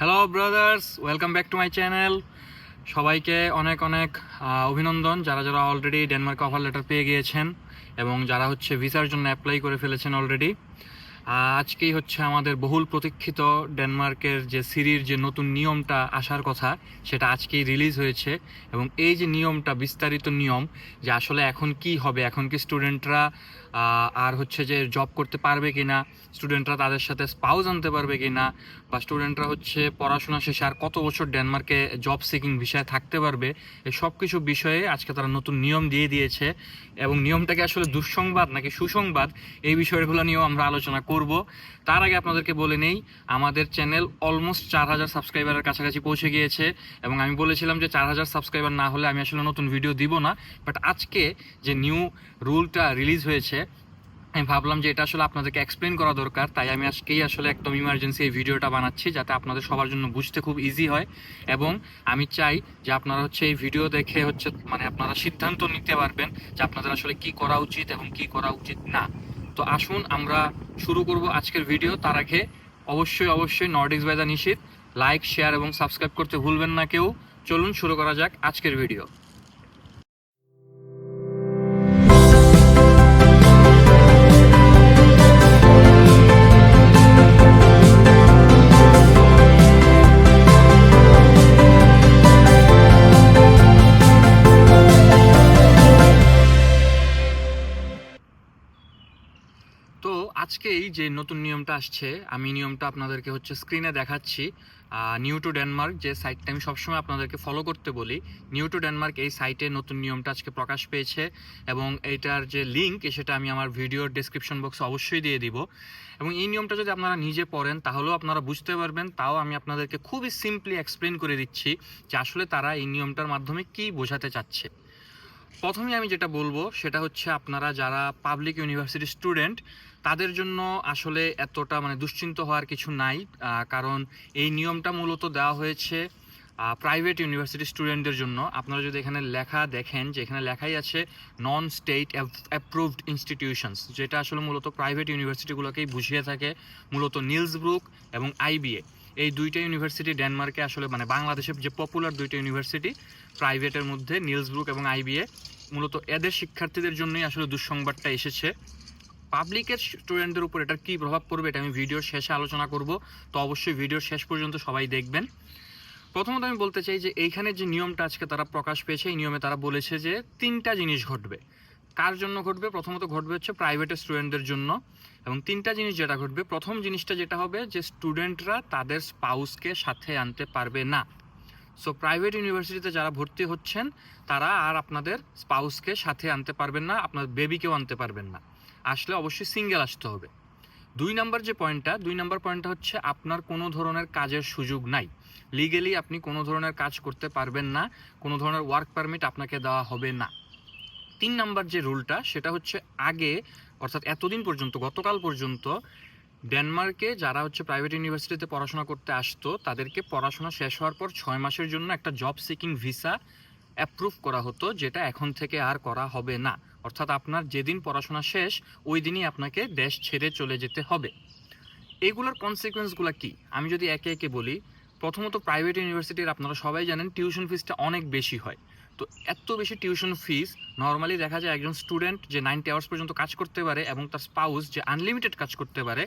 Hello brothers welcome back to my channel সবাইকে অনেক অনেক অভিনন্দন। যারা যারা অলরেডি ডেনমার্কে অফার লেটার পেয়ে গিয়েছেন এবং যারা হচ্ছে ভিসার জন্য অ্যাপ্লাই করে ফেলেছেন অলরেডি আজকেই হচ্ছে আমাদের বহুল প্রতীক্ষিত ডেনমার্কের যে সিরির যে নতুন নিয়মটা আসার কথা, সেটা আজকেই রিলিজ হয়েছে। এবং এই যে নিয়মটা, বিস্তারিত নিয়ম, যে আসলে এখন কি হবে, এখন কি স্টুডেন্টরা আর হচ্ছে যে জব করতে পারবে কিনা স্টুডেন্টরা তাদের সাথে স্পাউস আনতে পারবে কি না বা স্টুডেন্টরা হচ্ছে পড়াশোনা শেষে আর কত বছর ডেনমার্কে জব সিকিং বিষয়ে থাকতে পারবে এই সব কিছু বিষয়ে আজকে তারা নতুন নিয়ম দিয়ে দিয়েছে। এবং নিয়মটাকে আসলে দুঃসংবাদ নাকি সুসংবাদ, এই বিষয়গুলো নিয়েও আমরা আলোচনা করব। তার আগে আপনাদেরকে বলে নেই, আমাদের চ্যানেল অলমোস্ট চার হাজার সাবস্ক্রাইবারের কাছাকাছি পৌঁছে গিয়েছে। এবং আমি বলেছিলাম যে চার হাজার সাবস্ক্রাইবার না হলে আমি আসলে নতুন ভিডিও দিব না। বাট আজকে যে নিউ রুলটা রিলিজ হয়েছে আমি ভাবলাম যে এটা আসলে আপনাদেরকে এক্সপ্লেন করা দরকার, তাই আমি আজকেই আসলে একদম ইমার্জেন্সি এই ভিডিওটা বানাচ্ছি যাতে আপনাদের সবার জন্য বুঝতে খুব ইজি হয় এবং আমি চাই যে আপনারা হচ্ছে এই ভিডিও দেখে হচ্ছে মানে আপনারা সিদ্ধান্ত নিতে পারবেন যে আপনাদের আসলে কি করা উচিত এবং কি করা উচিত না। তো আসুন আমরা শুরু করব আজকের ভিডিও তার আগে অবশ্যই অবশ্যই Nordics by the Nishit like share এবং সাবস্ক্রাইব করতে ভুলবেন না কেউ। চলুন শুরু করা যাক আজকের ভিডিও আজকেই যে নতুন নিয়মটা আসছে, আমি নিয়মটা আপনাদেরকে হচ্ছে স্ক্রিনে দেখাচ্ছি। নিউ টু ডেনমার্ক যে সাইটটা আমি সবসময় আপনাদেরকে ফলো করতে বলি নিউ টু ডেনমার্ক এই সাইটে নতুন নিয়মটা আজকে প্রকাশ পেয়েছে এবং এইটার যে লিঙ্ক সেটা আমি আমার ভিডিওর ডেসক্রিপশন বক্সে অবশ্যই দিয়ে দিব। এবং এই নিয়মটা যদি আপনারা নিজে পড়েন, তাহলেও আপনারা বুঝতে পারবেন, তাও আমি আপনাদেরকে খুবই সিম্পলি এক্সপ্লেন করে দিচ্ছি যে আসলে তারা এই নিয়মটার মাধ্যমে কি বোঝাতে চাচ্ছে। প্রথমে আমি যেটা বলব, সেটা হচ্ছে আপনারা যারা পাবলিক ইউনিভার্সিটি স্টুডেন্ট তাদের জন্য আসলে এতটা মানে দুশ্চিন্ত হওয়ার কিছু নাই। কারণ এই নিয়মটা মূলত দেওয়া হয়েছে প্রাইভেট ইউনিভার্সিটি স্টুডেন্টদের জন্য। আপনারা যদি এখানে লেখা দেখেন, যে এখানে লেখাই আছে নন স্টেট অ্যাপ্রুভড ইনস্টিটিউশনস যেটা আসলে মূলত প্রাইভেট ইউনিভার্সিটিগুলোকেই বুঝিয়ে থাকে, মূলত নিলস ব্রুক এবং আইবিএ এই দুইটা ইউনিভার্সিটি ডেনমার্কে আসলে মানে বাংলাদেশের যে পপুলার দুইটা ইউনিভার্সিটি প্রাইভেটের মধ্যে নিলস ব্রুক এবং আইবিএ মূলত এদের শিক্ষার্থীদের জন্যই আসলে দুঃসংবাদটা এসেছে। পাবলিকের স্টুডেন্টদের উপর এটার কী প্রভাব পড়বে এটা আমি ভিডিওর শেষে আলোচনা করব, তো অবশ্যই ভিডিওর শেষ পর্যন্ত সবাই দেখবেন। প্রথমত আমি বলতে চাই যে, এইখানে যে নিয়মটা আজকে তারা প্রকাশ পেয়েছে, এই নিয়মে তারা বলেছে যে তিনটা জিনিস ঘটবে। কার জন্য ঘটবে? প্রথমত ঘটবে হচ্ছে প্রাইভেটের স্টুডেন্টদের জন্য। এবং তিনটা জিনিস যেটা ঘটবে, প্রথম জিনিসটা যেটা হবে যে স্টুডেন্টরা তাদের স্পাউসকে সাথে আনতে পারবে না। সো প্রাইভেট ইউনিভার্সিটিতে যারা ভর্তি হচ্ছেন, তারা আর আপনাদের স্পাউসকে সাথে আনতে পারবেন না, আপনার বেবিকেও আনতে পারবেন না। আসলে অবশ্যই সিঙ্গেল আসতে হবে। দুই নাম্বার যে পয়েন্টটা দুই নাম্বার পয়েন্টটা হচ্ছে আপনার কোনো ধরনের কাজের সুযোগ নাই। লিগেলি আপনি কোনো ধরনের কাজ করতে পারবেন না, কোনো ধরনের ওয়ার্ক পারমিট আপনাকে দেওয়া হবে না। তিন নাম্বার যে রুলটা, সেটা হচ্ছে আগে, অর্থাৎ এতদিন পর্যন্ত, গতকাল পর্যন্ত, ডেনমার্কে যারা হচ্ছে প্রাইভেট ইউনিভার্সিটিতে পড়াশোনা করতে আসতো, তাদেরকে পড়াশোনা শেষ হওয়ার পর ছয় মাসের জন্য একটা জব সিকিং ভিসা অ্যাপ্রুভ করা হতো, যেটা এখন থেকে আর করা হবে না। অর্থাৎ আপনার যেদিন পড়াশোনা শেষ, ওই দিনই আপনাকে দেশ ছেড়ে চলে যেতে হবে। এগুলোর কনসিকুয়েন্সগুলো কি? আমি যদি একে একে বলি, প্রথমত প্রাইভেট ইউনিভার্সিটির আপনারা সবাই জানেন টিউশন ফিসটা অনেক বেশি হয়। তো এত বেশি টিউশন ফিস নর্মালি দেখা যায় একজন স্টুডেন্ট যে নাইনটি আওয়ার্স পর্যন্ত কাজ করতে পারে এবং তার স্পাউস যে আনলিমিটেড কাজ করতে পারে,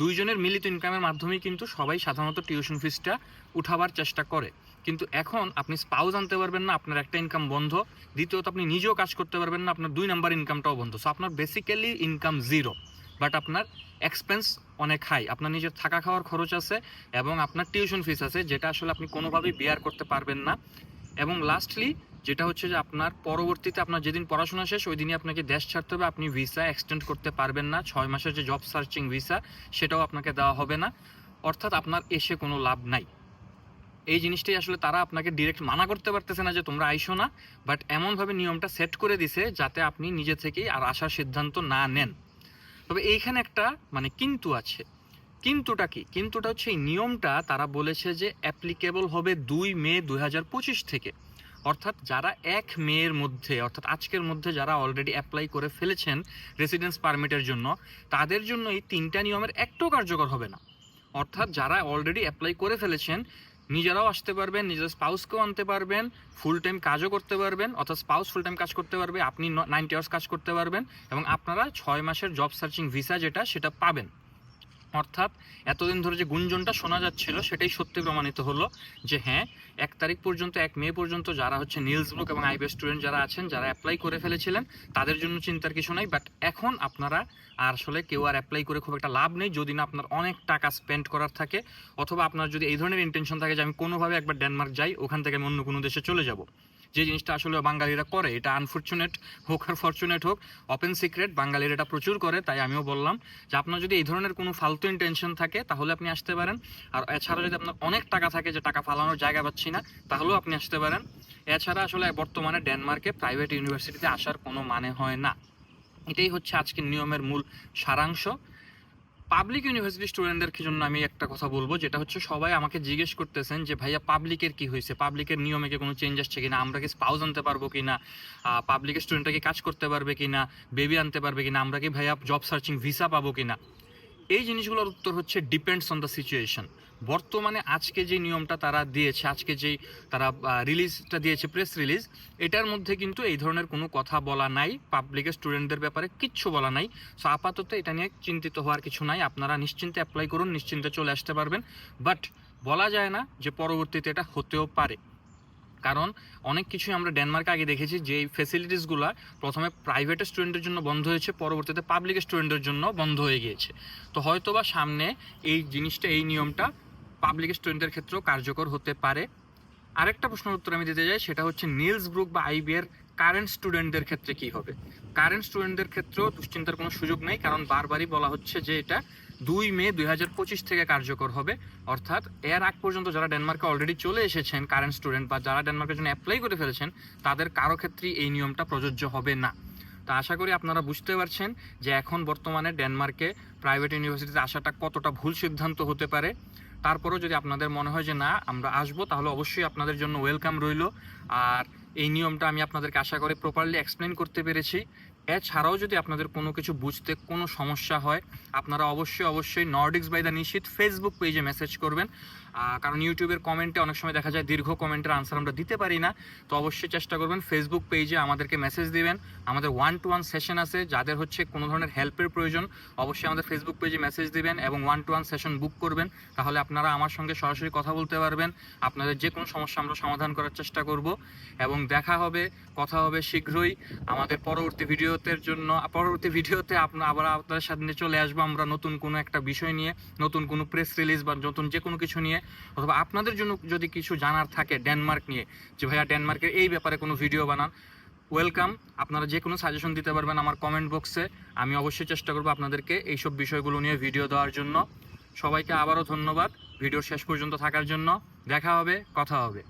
দুইজনের মিলিত ইনকামের মাধ্যমেই কিন্তু সবাই সাধারণত টিউশন ফিসটা উঠাবার চেষ্টা করে। কিন্তু এখন আপনি স্পাউস আনতে পারবেন না, আপনার একটা ইনকাম বন্ধ। দ্বিতীয়ত, আপনি নিজেও কাজ করতে পারবেন না, আপনার দুই নাম্বার ইনকামটাও বন্ধ। সো আপনার বেসিক্যালি ইনকাম জিরো বাট আপনার এক্সপেন্স অনেক হাই আপনার নিজের থাকা খাওয়ার খরচ আছে এবং আপনার টিউশন ফিস আছে, যেটা আসলে আপনি কোনোভাবেই বিয়ার করতে পারবেন না। এবং লাস্টলি যেটা হচ্ছে যে আপনার পরবর্তীতে আপনার যেদিন পড়াশোনা শেষ ওই দিনই আপনাকে দেশ ছাড়তে হবে। আপনি ভিসা এক্সটেন্ড করতে পারবেন না। ছয় মাসের যে জব সার্চিং ভিসা সেটাও আপনাকে দেওয়া হবে না। অর্থাৎ আপনার এসে কোনো লাভ নাই। এই জিনিসটাই আসলে তারা আপনাকে ডিরেক্ট মানা করতে পারতেছে না যে তোমরা আইসো না বাট এমনভাবে নিয়মটা সেট করে দিছে যাতে আপনি নিজে থেকেই আর আসার সিদ্ধান্ত না নেন। তবে এইখানে একটা মানে কিন্তু আছে। কিন্তুটা কি? কিন্তুটা হচ্ছে এই নিয়মটা তারা বলেছে যে অ্যাপ্লিকেবল হবে দুই মে দু হাজার পঁচিশ থেকে। অর্থাৎ যারা এক মেয়ের মধ্যে, অর্থাৎ আজকের মধ্যে যারা অলরেডি অ্যাপ্লাই করে ফেলেছেন রেসিডেন্স পারমিটের জন্য, তাদের জন্য এই তিনটা নিয়মের একটাও কার্যকর হবে না। অর্থাৎ যারা অলরেডি অ্যাপ্লাই করে ফেলেছেন, নিজেরাও আসতে পারবেন, নিজের স্পাউসকেও আনতে পারবেন ফুল টাইম কাজও করতে পারবেন, অর্থাৎ স্পাউস ফুল টাইম কাজ করতে পারবে, আপনি নাইনটি আওয়ার্স কাজ করতে পারবেন এবং আপনারা ছয় মাসের জব সার্চিং ভিসা যেটা, সেটা পাবেন। অর্থাৎ এতদিন ধরে যে গুঞ্জনটা শোনা যাচ্ছিল, সেটাই সত্যি প্রমাণিত হলো যে হ্যাঁ এক তারিখ পর্যন্ত, এক মে পর্যন্ত যারা হচ্ছে নিলস বুক এবং আইবি স্টুডেন্ট যারা আছেন, যারা অ্যাপ্লাই করে ফেলেছিলেন, তাদের জন্য চিন্তার কিছু নাই। বাট এখন আপনারা আর আসলে কেউ আর অ্যাপ্লাই করে খুব একটা লাভ নেই, যদি না আপনার অনেক টাকা স্পেন্ড করার থাকে, অথবা আপনার যদি এই ধরনের ইন্টেনশন থাকে যে আমি কোনোভাবে একবার ডেনমার্ক যাই, ওখান থেকে আমি অন্য কোনো দেশে চলে যাব। যে জিনিসটা আসলে বাঙালিরা করে, এটা আনফর্চুনেট হোক আর ফর্চুনেট হোক ওপেন সিক্রেট বাঙালিরা এটা প্রচুর করে, তাই আমিও বললাম যে আপনার যদি এই ধরনের কোনো ফালতু ইন্টেনশন থাকে, তাহলে আপনি আসতে পারেন। আর এছাড়া যদি আপনার অনেক টাকা থাকে যে টাকা ফালানোর জায়গা পাচ্ছি না, তাহলেও আপনি আসতে পারেন। এছাড়া আসলে বর্তমানে ডেনমার্কে প্রাইভেট ইউনিভার্সিটিতে আসার কোনো মানে হয় না। এটাই হচ্ছে আজকের নিয়মের মূল সারাংশ। পাবলিক ইউনিভার্সিটি স্টুডেন্টদের জন্য আমি একটা কথা বলব? যেটা হচ্ছে সবাই আমাকে জিজ্ঞেস করতেছেন যে, ভাইয়া পাবলিকের কি হয়েছে? পাবলিকের নিয়মে কি কোনো চেঞ্জ আসছে কিনা? আমরা কি স্পাউজ আনতে পারব কি না পাবলিকের স্টুডেন্টরা কি কাজ করতে পারবে কি না বেবি আনতে পারবে কি না আমরা কি ভাইয়া জব সার্চিং ভিসা পাবো কি না এই জিনিসগুলোর উত্তর হচ্ছে ডিপেন্ডস অন দ্য সিচুয়েশন বর্তমানে আজকে যে নিয়মটা তারা দিয়েছে, আজকে যেই তারা রিলিজটা দিয়েছে প্রেস রিলিজ এটার মধ্যে কিন্তু এই ধরনের কোনো কথা বলা নাই পাবলিকের স্টুডেন্টদের ব্যাপারে কিচ্ছু বলা নাই। সো আপাতত এটা নিয়ে চিন্তিত হওয়ার কিছু নাই। আপনারা নিশ্চিন্তে অ্যাপ্লাই করুন, নিশ্চিন্তে চলে আসতে পারবেন। বাট বলা যায় না যে পরবর্তীতে এটা হতেও পারে। কারণ অনেক কিছুই আমরা ডেনমার্কে আগে দেখেছি, যে এই ফেসিলিটিসগুলো প্রথমে প্রাইভেট স্টুডেন্টের জন্য বন্ধ হয়েছে, পরবর্তীতে পাবলিক স্টুডেন্টের জন্য বন্ধ হয়ে গিয়েছে। তো হয়তোবা সামনে এই জিনিসটা, এই নিয়মটা পাবলিক স্টুডেন্টের ক্ষেত্রেও কার্যকর হতে পারে। আরেকটা প্রশ্নের উত্তর আমি দিতে চাই, সেটা হচ্ছে নিলস ব্রুক বা আইবি এর কারেন্ট স্টুডেন্টদের ক্ষেত্রে কি হবে? কারেন্ট স্টুডেন্টদের ক্ষেত্রেও দুশ্চিন্তার কোনো সুযোগ নেই, কারণ বারবারই বলা হচ্ছে যে এটা দুই মে দুই হাজার পঁচিশ থেকে কার্যকর হবে। অর্থাৎ এর আগ পর্যন্ত যারা ডেনমার্কে অলরেডি চলে এসেছেন কারেন্ট স্টুডেন্ট বা যারা ডেনমার্কের জন্য অ্যাপ্লাই করে ফেলেছেন, তাদের কারও ক্ষেত্রেই এই নিয়মটা প্রযোজ্য হবে না। তো আশা করি আপনারা বুঝতে পারছেন যে এখন বর্তমানে ডেনমার্কে প্রাইভেট ইউনিভার্সিটিতে আসাটা কতটা ভুল সিদ্ধান্ত হতে পারে। তারপরেও যদি আপনাদের মনে হয় যে না, আমরা আসব, তাহলে অবশ্যই আপনাদের জন্য ওয়েলকাম রইল। আর এই নিয়মটা আমি আপনাদেরকে আশা করে প্রপারলি এক্সপ্লেন করতে পেরেছি। এছাড়াও যদি আপনাদের কোনো কিছু বুঝতে কোনো সমস্যা হয়, আপনারা অবশ্যই অবশ্যই Nordics by the Nishit Facebook পেজে মেসেজ করবেন। কারণ ইউটিউবের কমেন্টে অনেক সময় দেখা যায় দীর্ঘ কমেন্টের আনসার আমরা দিতে পারি না। তো অবশ্যই চেষ্টা করবেন ফেসবুক পেজে আমাদেরকে মেসেজ দিবেন। আমাদের ওয়ান টু ওয়ান সেশন আছে, যাদের হচ্ছে কোনো ধরনের হেল্পের প্রয়োজন, অবশ্যই আমাদের ফেসবুক পেজে মেসেজ দিবেন এবং one to one session book করবেন। তাহলে আপনারা আমার সঙ্গে সরাসরি কথা বলতে পারবেন। আপনাদের যে কোনো সমস্যা আমরা সমাধান করার চেষ্টা করব। এবং দেখা হবে, কথা হবে শীঘ্রই আমাদের পরবর্তী ভিডিওতে জন্য। পরবর্তী ভিডিওতে আপনার আবার আপনাদের সামনে চলে আসব আমরা নতুন কোনো একটা বিষয় নিয়ে, নতুন কোনো প্রেস রিলিজ বা নতুন যে কোনো কিছু নিয়ে। অথবা আপনাদের জন্য যদি কিছু জানার থাকে ডেনমার্ক নিয়ে, যে ভাইয়া ডেনমার্কের এই ব্যাপারে কোনো ভিডিও বানান ওয়েলকাম আপনারা যে কোনো সাজেশন দিতে পারবেন আমার কমেন্ট বক্সে আমি অবশ্যই চেষ্টা করব আপনাদেরকে এইসব বিষয়গুলো নিয়ে ভিডিও দেওয়ার জন্য। সবাইকে আবারও ধন্যবাদ। ভিডিও শেষ পর্যন্ত থাকার জন্য। দেখা হবে, কথা হবে।